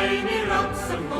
Eine Ratzenbombe.